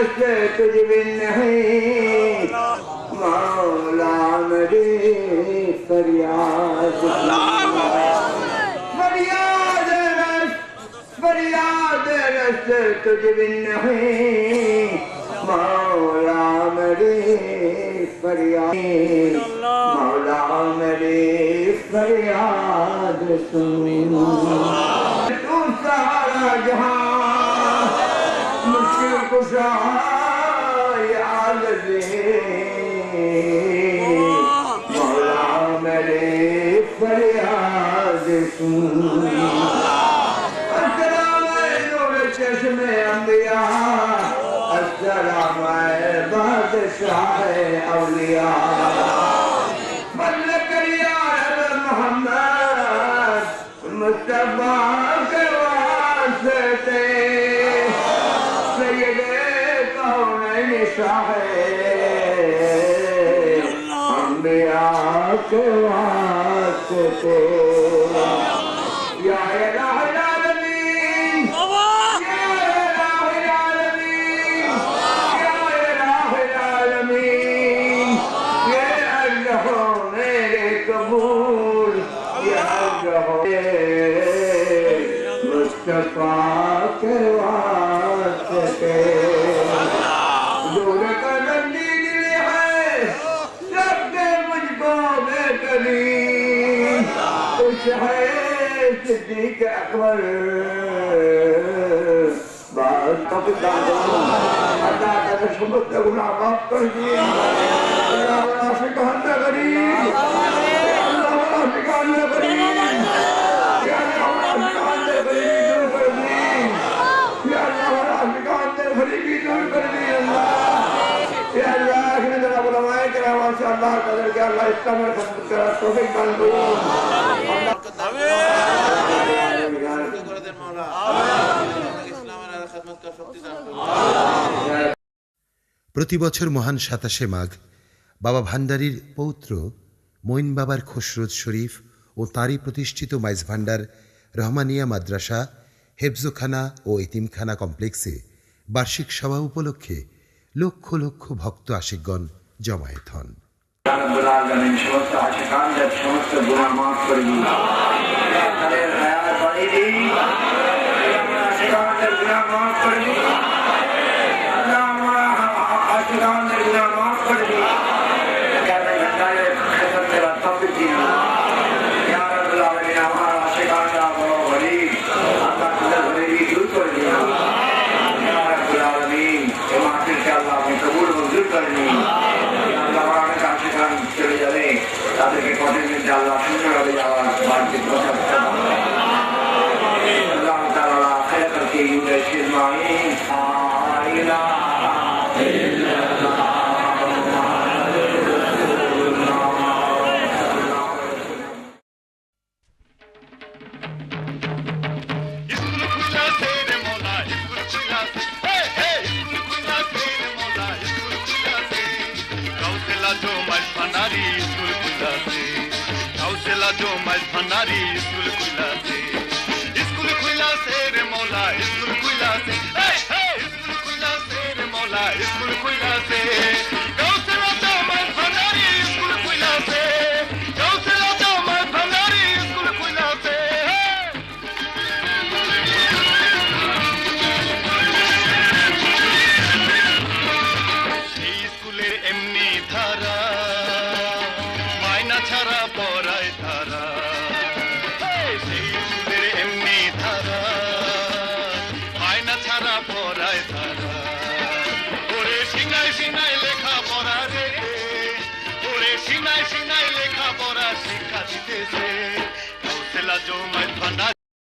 دست تجھ نہیں مولا میری فریاد فریاد رس فریاد رس تجھ نہیں مولا میری فریاد مولا میری فریاد سن تو سہارا جہاں مشکل کشا مولا میرے فریاد سن السلام اے نور چشم انبیاء، السلام اے بادشاہ اولیاء۔ ملک یا محمد مصطفیٰ کے واسطے یا الہ العالمین۔ یا الہ العالمین۔ یا الہ العالمین۔ یا اللہ میرے قبول۔ یا اللہ مصطفیٰ کے واسطے۔ معاف کر دیے اللہ والا شکان نہ کری اللہ والا شکان نہ کری یا اللہ والا شکان نہ کری دور کر دی یا اللہ والا شکان نہ کری دور کر دی اللہ یا اللہ اخر جناب علماء کرام سے اللہ قدر کے اللہ اسلام اور خدمت کرا توفیق دان کرو اللہ করে দেন মাওলা। ইসলামের আর খেদমত করার শক্তি দান করুন। প্রতি বছর মহান সাতাশে মাঘ বাবা ভান্ডারীর পৌত্র মঈন বাবার খসরুদ শরীফ ও তারই প্রতিষ্ঠিত মাইজ ভান্ডার রহমানিয়া মাদ্রাসা হেফজোখানা ও এতিমখানা কমপ্লেক্সে বার্ষিক সভা উপলক্ষে লক্ষ লক্ষ ভক্ত আশিকগণ জমায়েত হন। রব্বুল আলামিন সমস্ত আশিকানদের সমস্ত গুনাহ মাফ করে দিন তাদের হায়াত বাড়িয়ে দিন de la vida as panari kulkula সিনাই সিনাই লেখা পড়া রে। ওরে সিনাই সিনাই লেখা পড়া শিক্ষা দিতেছে কৌশলা জমায় ভান্ডার